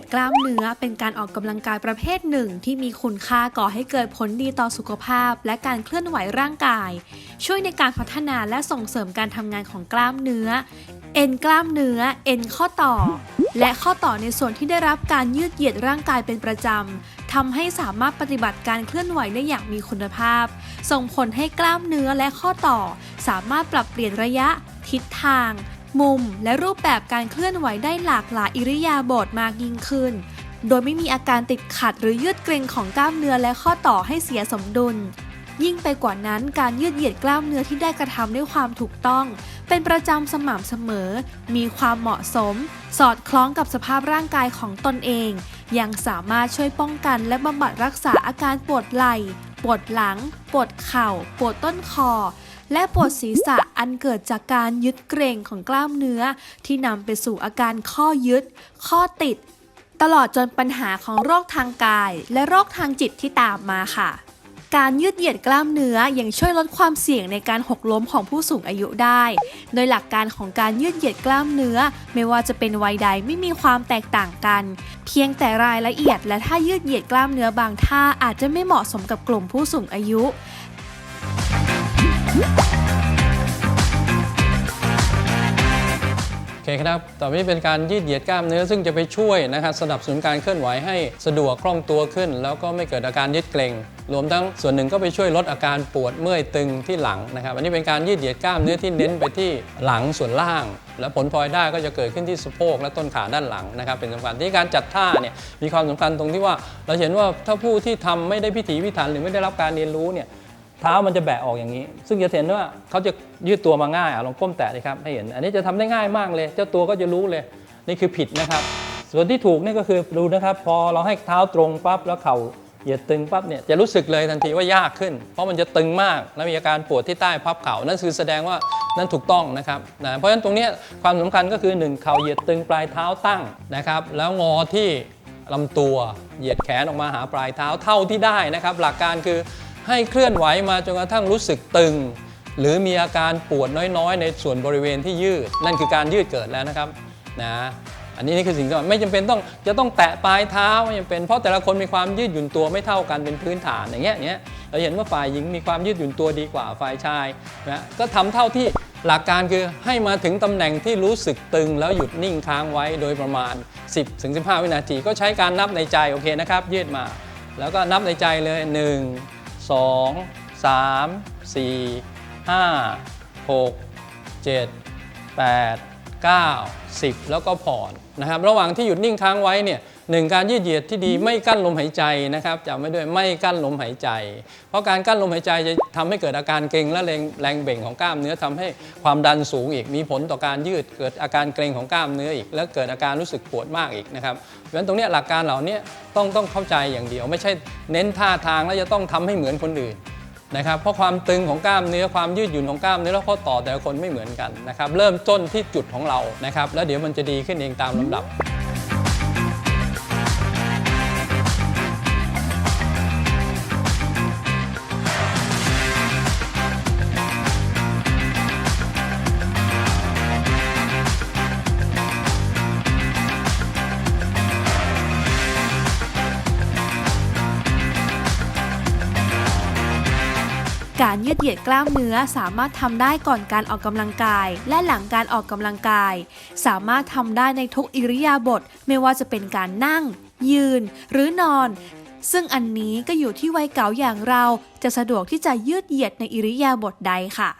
ดกล้ามเนื้อเป็นการออกกำลังกายประเภทหนึ่ง ที่มีคุณค่าก่อให้เกิดผลดีต่อสุขภาพ และการเคลื่อนไหวร่างกาย ช่วยในการพัฒนาและส่งเสริมการทำงานของกล้ามเนื้อ เอ็นกล้ามเนื้อ เอ็นข้อต่อ และข้อต่อในส่วนที่ได้รับการยืดเหยียดร่างกายเป็นประจำทำให้สามารถปฏิบัติการเคลื่อนไหวได้อย่างมีคุณภาพ ส่งผลให้กล้ามเนื้อและข้อต่อ สามารถปรับเปลี่ยนระยะ ทิศทาง มุม และรูปแบบการเคลื่อนไหวได้หลากหลายอิริยาบถมากยิ่งขึ้น โดยไม่มีอาการติดขัดหรือยืดเกร็งของกล้ามเนื้อและข้อต่อให้เสียสมดุล ยิ่งไปกว่านั้นการยืดเหยียดกล้ามเนื้อที่ได้กระทำด้วยความถูกต้อง เป็นประจำสม่ำเสมอ มีความเหมาะสม สอดคล้องกับสภาพร่างกายของตนเอง ยังสามารถช่วยป้องกันและบำบัดรักษาอาการปวดไหล่ปวดหลัง ปวดเข่า ปวดต้นคอ และปวดศีรษะอันเกิดจากการยึดเกรงของกล้ามเนื้อ ที่นำไปสู่อาการข้อยึด ข้อติด ตลอดจนปัญหาของโรคทางกาย และโรคทางจิตที่ตามมาค่ะ การยืดเหยียดกล้ามเนื้อยังช่วยลดความเสี่ยงในการหกล้มของผู้สูงอายุได้ โดยหลักการของการยืดเหยียดกล้ามเนื้อ ไม่ว่าจะเป็นวัยใดไม่มีความแตกต่างกัน เพียงแต่รายละเอียดและท่ายืดเหยียดกล้ามเนื้อบางท่าอาจจะไม่เหมาะสมกับกลุ่มผู้สูงอายุ โอเคครับ ต่อไปนี้เป็นการยืดเหยียดกล้ามเนื้อซึ่งจะไปช่วยนะครับสนับสนุนการเคลื่อนไหวให้สะดวกคล่องตัวขึ้น แล้วก็ไม่เกิดอาการยึดเกร็ง รวมทั้งส่วนหนึ่งก็ไปช่วยลดอาการปวดเมื่อยตึงที่หลังนะครับ อันนี้เป็นการยืดเหยียดกล้ามเนื้อที่เน้นไปที่หลังส่วนล่าง และผลพลอยได้ก็จะเกิดขึ้นที่สะโพกและต้นขาด้านหลังนะครับ เป็นสำคัญที่การจัดท่าเนี่ยมีความสำคัญตรงที่ว่า เราเห็นว่าถ้าผู้ที่ทำไม่ได้พิถีพิถันหรือไม่ได้รับการเรียนรู้เนี่ย เท้ามันจะแบะออกอย่างนี้ ซึ่งจะเห็นว่าเขาจะยืดตัวมาง่ายอะลองก้มแตะเลยครับให้เห็น อันนี้จะทำได้ง่ายมากเลย เจ้าตัวก็จะรู้เลย นี่คือผิดนะครับ ส่วนที่ถูกนี่ก็คือดูนะครับ พอเราให้เท้าตรงปั๊บแล้วเข่าเหยียดตึงปั๊บเนี่ยจะรู้สึกเลยทันทีว่ายากขึ้น เพราะมันจะตึงมากแล้วมีอาการปวดที่ใต้พับเข่านั่นคือแสดงว่านั่นถูกต้องนะครับนะเพราะฉะนั้นตรงนี้ความสำคัญก็คือหนึ่งเข่าเหยียดตึงปลายเท้าตั้งนะครับแล้วงอที่ลำตัวเหยียดแขนออกมาหาปลายเท้าเท่าที่ได้นะครับหลักการคือ ให้เคลื่อนไหวมาจนกระทั่งรู้สึกตึง หรือมีอาการปวดน้อยๆ ในส่วนบริเวณที่ยืด นั่นคือการยืดเกิดแล้วนะครับนะอันนี้นี่คือสิ่งที่ไม่จำเป็นต้องจะต้องแตะปลายเท้าไม่จำเป็นเพราะแต่ละคนมีความยืดหยุ่นตัวไม่เท่ากันเป็นพื้นฐานอย่างเงี้ยเนี้ยเราเห็นว่าฝ่ายหญิงมีความยืดหยุ่นตัวดีกว่าฝ่ายชายนะก็ทำเท่าที่หลักการคือให้มาถึงตำแหน่งที่รู้สึกตึงแล้วหยุดนิ่งค้างไว้โดยประมาณ 10-15 วินาที ก็ใช้การนับในใจโอเคนะครับยืดมา แล้วก็นับในใจเลย 1 2 3 4 5 6 7 8 9 10 แล้วก็ผ่อนนะครับ ระหว่างที่หยุดนิ่งค้างไว้เนี่ยหนึ่งการยืดเหยียดที่ดีไม่กั้นลมหายใจนะครับจำไว้ด้วยไม่กั้นลมหายใจ เพราะการกั้นลมหายใจจะทำให้เกิดอาการเกร็งและแรงแรงเบ่งของกล้ามเนื้อทำให้ความดันสูงอีกมีผลต่อการยืดเกิดอาการเกร็งของกล้ามเนื้ออีก แล้วเกิดอาการรู้สึกปวดมากอีกนะครับเพราะฉะนั้นตรงนี้หลักการเหล่านี้ต้องต้องเข้าใจอย่างเดียว ไม่ใช่เน้นท่าทางแล้วจะต้องทำให้เหมือนคนอื่น นะครับเพราะความตึงของกล้ามเนื้อความยืดหยุ่นของกล้ามเนื้อและข้อต่อแต่ละคนไม่เหมือนกันนะครับเริ่มต้นที่จุดของเรานะครับแล้วเดี๋ยวมันจะดีขึ้นเองตามลำดับ การยืดเหยียดกล้ามเนื้อสามารถทำได้ก่อนการออกกำลังกาย และหลังการออกกำลังกาย สามารถทำได้ในทุกอิริยาบถไม่ว่าจะเป็นการนั่ง ยืน หรือนอน ซึ่งอันนี้ก็อยู่ที่วัยเก่าอย่างเราจะสะดวกที่จะยืดเหยียดในอิริยาบถใดค่ะ